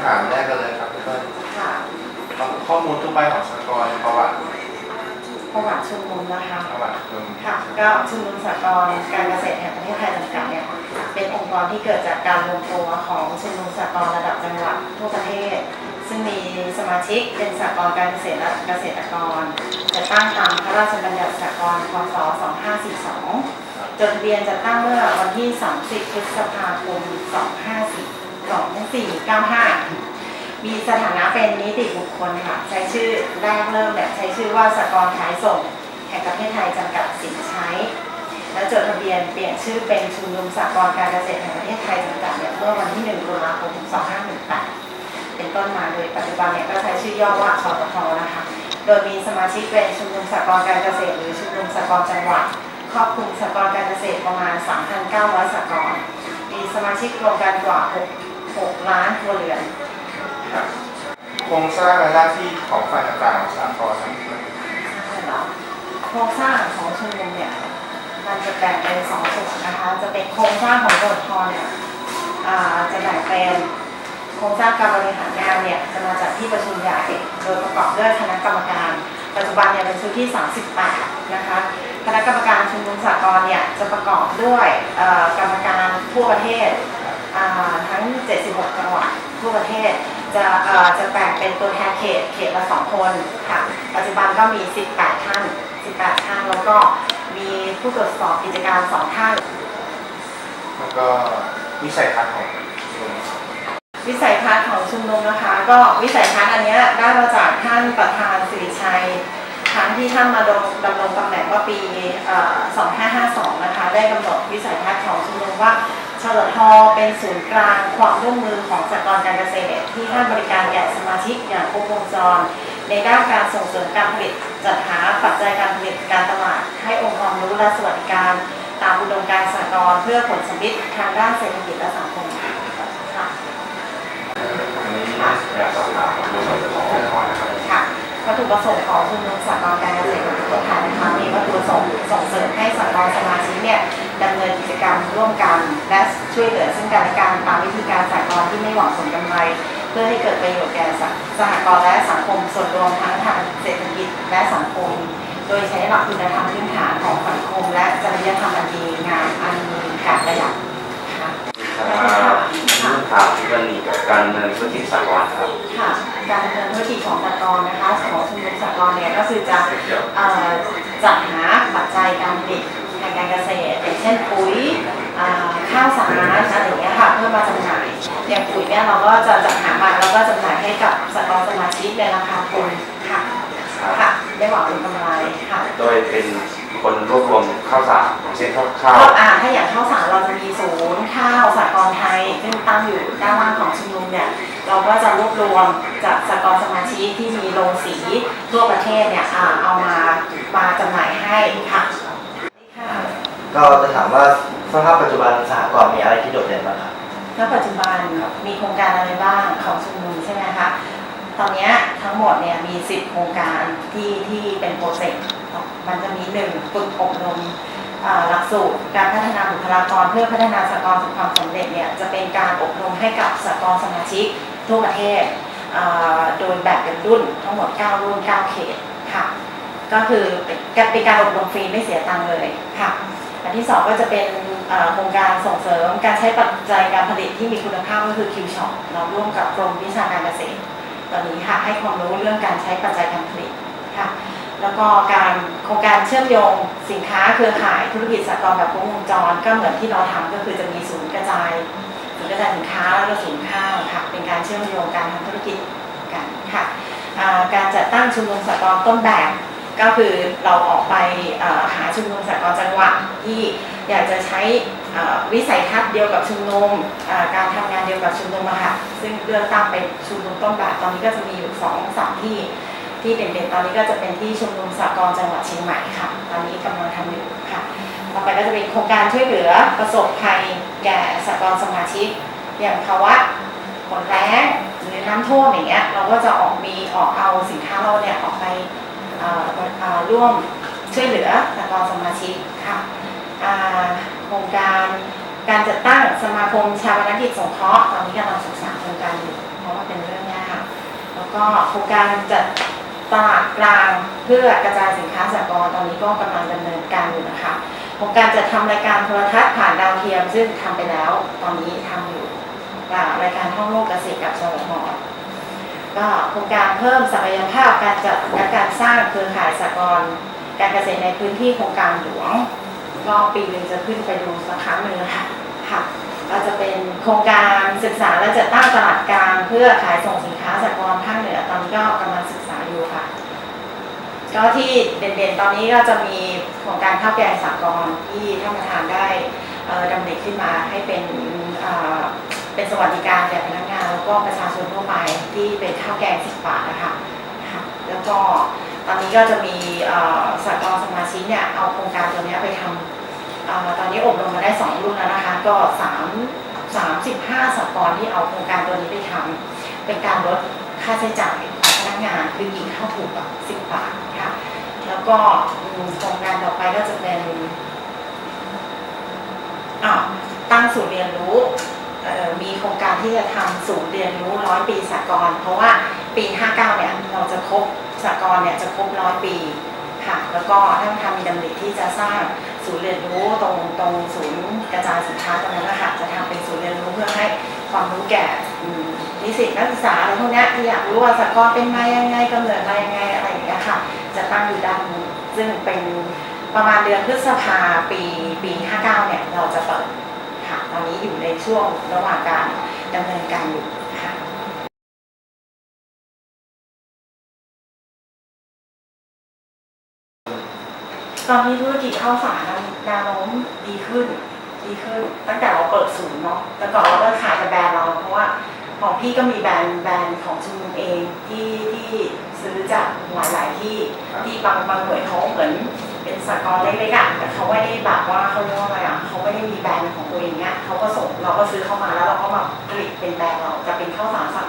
ำถามแรกกันเลยครับพี่เปิ้ลค่ะข้อมูลทั่วไปของสหกรณ์ประวัติประวัติชุมนุมนะคะ ประวัติอืมค่ะ ก็ชุมนุมสหกรณ์การเกษตรแห่งประเทศไทยจำกัดเนี่ย เป็นองค์กรที่เกิดจากการรวมตัวของชุมนุมสหกรณ์ระดับจังหวัดทั่วประเทศ ซึ่งมีสมาชิกเป็นสหกรณ์การเกษตรและเกษตรกรจะตั้งตามพระราชบัญญัติสหกรณ์พศ 2542 จดทะเบียนจะตั้งเมื่อวันที่ 30 พฤษภาคม 2542 2495มีสถานะเป็นนิติบุคคลค่ะ ใช้ชื่อแรกเริ่มเนี่ยใช้ชื่อว่าสกรขายส่งแห่งประเทศไทยจำกัดสินใช้ และจดทะเบียนเปลี่ยนชื่อเป็นชุมนุมสกรการเกษตรแห่งประเทศไทยจำกัดเนี่ยเมื่อวันที่1ตุลาคม2518เป็นต้นมาโดยปัจจุบันเนี่ยก็ใช้ชื่อย่อว่าชปทนะคะ โดยมีสมาชิกเป็นชุมนุมสกรการเกษตร หรือชุมนุมสกรจังหวัดครอบคลุมสกรการเกษตรประมาณ 3,900สหกรมีสมาชิกรวมกันกว่า6 6 ล้านครัวเรือนครับโครงสร้างและหน้าที่ของฝ่ายต่างๆของสหกรณ์ครับโครงสร้างของชุมนุมเนี่ยมันจะแบ่งเป็นสองส่วนนะคะ จะเป็นโครงสร้างของบททเนี่ยอ่าจะแบ่งเป็นโครงสร้างการบริหารงานเนี่ยจะมาจากที่ประชุมใหญ่โดยประกอบด้วยคณะกรรมการ ปัจจุบันเนี่ยเป็นชุดที่ 38 นะคะคณะกรรมการชุมนุมสากลเนี่ยจะประกอบด้วยเอ่อกรรมการทั่วประเทศอ่า ทั้ง 76 จังหวัดทั่วประเทศ จะเอ่อจะแบ่งเป็นตัวแทนเขตเขตละสองคนค่ะ ปัจจุบันก็มี 18 ท่าน 18 ท่าน แล้วก็มีผู้ตรวจสอบกิจการสองท่าน แล้วก็วิสัยทัศน์ของชุมนุมวิสัยทัศน์ของชุมนุมนะคะ ก็วิสัยทัศน์อันเนี้ยได้มาจากท่านประธานสิริชัยครั้งที่ท่านมาดำดำรงตำแหน่งเมื่อปีเอ่อ2552 นะคะ ได้กำหนดวิสัยทัศน์ของชุมนุมว่า ชลทเป็นศูนย์กลางความร่วมมือของสหกรณ์การเกษตร ที่ให้บริการแก่สมาชิกอย่างครบวงจร ในด้านการส่งเสริมการผลิตจัดหาปัจจัยการผลิตการตลาด ให้องค์ความรู้และสวัสดิการ ตามอุดมการณ์สหกรณ์เพื่อผลสำลิดทางด้านเศรษฐกิจและสังคมค่ะอันนี้อยากสอบถามดูส่วนขององค์กรนะครับค่ะวัตถุประสงค์ของชุมนุมสหกรณ์การเกษตรของประเทศไทยนะคะมีวัตถุประสงค์ส่งเสริมให้สหกรณ์สมาชิกเนี่ย ดำเนินกิจกรรมร่วมกัน และช่วยเหลือซึ่งกันและกันตามวิธีการสหกรณ์ที่ไม่หวังผลกำไร เพื่อให้เกิดประโยชน์แก่สหสหกรณ์และสังคมส่วนรวมทั้งทางเศรษฐกิจและสังคม โดยใช้หลักคุณธรรมพื้นฐานของสังคม และจริยธรรมอันดีงามอันมีการประหยัดค่ะรุ่นข่าวที่มันมีกับการเงินธุรกิจสากลครับ ค่ะ การดำเนินธุรกิจของสหกรณ์นะคะของชุมนุมสหกรณ์เนี่ยก็คือจะเอ่อจัดหาปัจจัยการผลิตทางการเกษตรอย่างเช่นปุ๋ยอ่าข้าวสารอะไรอย่างเงี้ยค่ะเพื่อมาจำหน่ายอย่างปุ๋ยเนี่ยเราก็จะจัดหามาแล้วก็จำหน่ายให้กับสหกรณ์สมาชิกในราคาทุนค่ะค่ะไม่หวังผลกำไรค่ะ โดยเป็นคนรวบรวมข้าวสารของเช่นข้าวข้าวก็อ่าถ้าอย่างข้าวสารเราจะมีศูนย์ข้าวสหกรณ์ไทยซึ่งตั้งอยู่ด้านล่างของชุมนุมเนี่ยเราก็จะรวบรวมจากสหกรณ์สมาชิกที่มีโรงสีทั่วประเทศเนี่ยอ่าเอามามาจำหน่ายให้ค่ะค่ะ ก็จะถามว่าสภาพปัจจุบันสหกรณ์มีอะไรที่โดดเด่นบ้างครับ ณปัจจุบันมีโครงการอะไรบ้างของชุมนุมใช่ไหมคะ ตอนเนี้ยทั้งหมดเนี่ยมี 10 โครงการที่ที่เป็นโปรเจกต์มันจะมีหนึ่งฝึกอบรมอ่าหลักสูตรการพัฒนาบุคลากรเพื่อพัฒนาสหกรณ์สู่ความสำเร็จเนี่ยจะเป็นการอบรมให้กับสหกรณ์สมาชิกทั่วประเทศอ่าโดยแบ่งเป็นรุ่นทั้งหมด 9 รุ่น 9 เขตค่ะ ก็คือเป็นเป็นการอบรมฟรีไม่เสียตังค์เลยค่ะ อันที่สองก็จะเป็นโครงการส่งเสริมการใช้ปัจจัยการผลิตที่มีคุณภาพก็คือคิวช็อปเราร่วมกับกรมวิชาการเกษตรตอนนี้ค่ะให้ความรู้เรื่องการใช้ปัจจัยการผลิตค่ะแล้วก็การโครงการเชื่อมโยงสินค้าเครือข่ายธุรกิจสหกรณ์แบบครบวงจรก็เหมือนที่เราทำก็คือจะมีศูนย์กระจายศูนย์กระจายสินค้าแล้วก็ศูนย์ข้าวค่ะเป็นการเชื่อมโยงการทำธุรกิจกันค่ะการจัดตั้งชุมนุมสหกรณ์ต้นแบบ ก็คือเราออกไปหาชุมนุมสหกรณ์จังหวัดที่อยากจะใช้วิสัยทัศน์เดียวกับชุมนุมการทำงานเดียวกับชุมนุมค่ะซึ่งเลือกตั้งเป็นชุมนุมต้นแบบตอนนี้ก็จะมีอยู่สองสามที่ที่เด่นๆตอนนี้ก็จะเป็นที่ชุมนุมสหกรณ์จังหวัดเชียงใหม่ค่ะ ตอนนี้กำลังทำอยู่ค่ะต่อไปก็จะเป็นโครงการช่วยเหลือประสบภัยแก่สหกรณ์สมาชิก อย่างภาวะฝนแรงหรือน้ำท่วมอย่างเงี้ยเราก็จะออกมีออกเอาสินค้าเราเนี่ยออกไป ร่วมช่วยเหลือสหกรณ์สมาชิกค่ะโครงการการจัดตั้งสมาคมชาวนากิจสงเคราะห์ตอนนี้กำลังศึกษาโครงการอยู่เพราะว่าเป็นเรื่องยากแล้วก็โครงการจัดตลาดกลางเพื่อกระจายสินค้าสากลตอนนี้ก็กำลังดำเนินการอยู่นะคะโครงการจะทำรายการโทรทัศน์ผ่านดาวเทียมซึ่งทำไปแล้ว ตอนนี้ทำอยู่รายการท่องโลกเกษตรกับสวท ก็โครงการเพิ่มศักยภาพการจัดและการสร้างเครือข่ายสากลการเกษตรในพื้นที่โครงการหลวงก็ปีหนึ่งจะขึ้นไปดูสักครั้งหนึ่งนะคะค่ะก็จะเป็นโครงการศึกษาและจัดตั้งตลาดกลางเพื่อขายส่งสินค้าสากลภาคเหนือตอนนี้ก็กำลังศึกษาอยู่ค่ะ ก็ที่เด่นๆตอนนี้ก็จะมีโครงการข้าวแกงสากลที่ท่านประธานได้ดำริขึ้นมาให้เป็นเป็นสวัสดิการแก่พนักงาน ก็ประชาชนทั่วไปที่เป็นข้าวแกงสิบบาทนะคะแล้วก็ตอนนี้ก็จะมีสากลสมาชิกเนี่ยเอาโครงการตัวนี้ไปทำอตอนนี้อบรมมาได้สองรุ่นแล้วนะคะ ก็สามสามสิบห้าสากลที่เอาโครงการตัวนี้ไปทำเป็นการลดค่าใช้จ่ายของพนักงานคือกินข้าวถูกแบบสิบบาทค่ะแล้วก็โครงการต่อไปก็จะเป็นอ่าตั้งศูนย์เรียนรู้ มีโครงการที่จะทำศูนย์เรียนรู้ร้อยปีสากลเพราะว่าปี 59 เนี่ยเราจะครบสากลเนี่ยจะครบร้อยปีค่ะ แล้วก็ท่านทำมีดำริที่จะสร้างศูนย์เรียนรู้ตรงตรงศูนย์กระจายสินค้าตรงนั้นนะคะจะทำเป็นศูนย์เรียนรู้เพื่อให้ความรู้แก่นิสิตนักศึกษาอะไรพวกนี้ที่อยากรู้ว่าสากลเป็นมายังไงกำเนิดมายังไงอะไรอย่างเงี้ยค่ะ จะตั้งอยู่ด้านซึ่งเป็นประมาณเดือนพฤษภาปีปี 59 เนี่ยเราจะเปิด อนนี้อยู่ในช่วงระหว่างการดำเนินการอยู่ค่ะตอนนี้ธุรกิจข้าวสารแนวโน้มดีขึ้น ดีขึ้น ตั้งแต่เราเปิดศูนย์เนาะแต่ก่อนเราก็ขายแต่แบรนด์เราเพราะว่าของพี่ก็มีแบรนด์แบรนด์ของชุมนุมเองที่ที่ซื้อจากหลายๆที่ที่บางบางหน่วยเขาเหมือนเป็นสากลเล็กๆอะแต่เขาไม่ได้แบบว่าเขาเรียกว่าอะไรอะเขาไม่ได้มีแบรนด์ของตัวเองเนี้ย เขาก็ส่งเราก็ซื้อเข้ามาแล้วเราก็มาผลิตเป็นแบรนด์เราจะเป็นข้าวสารสัก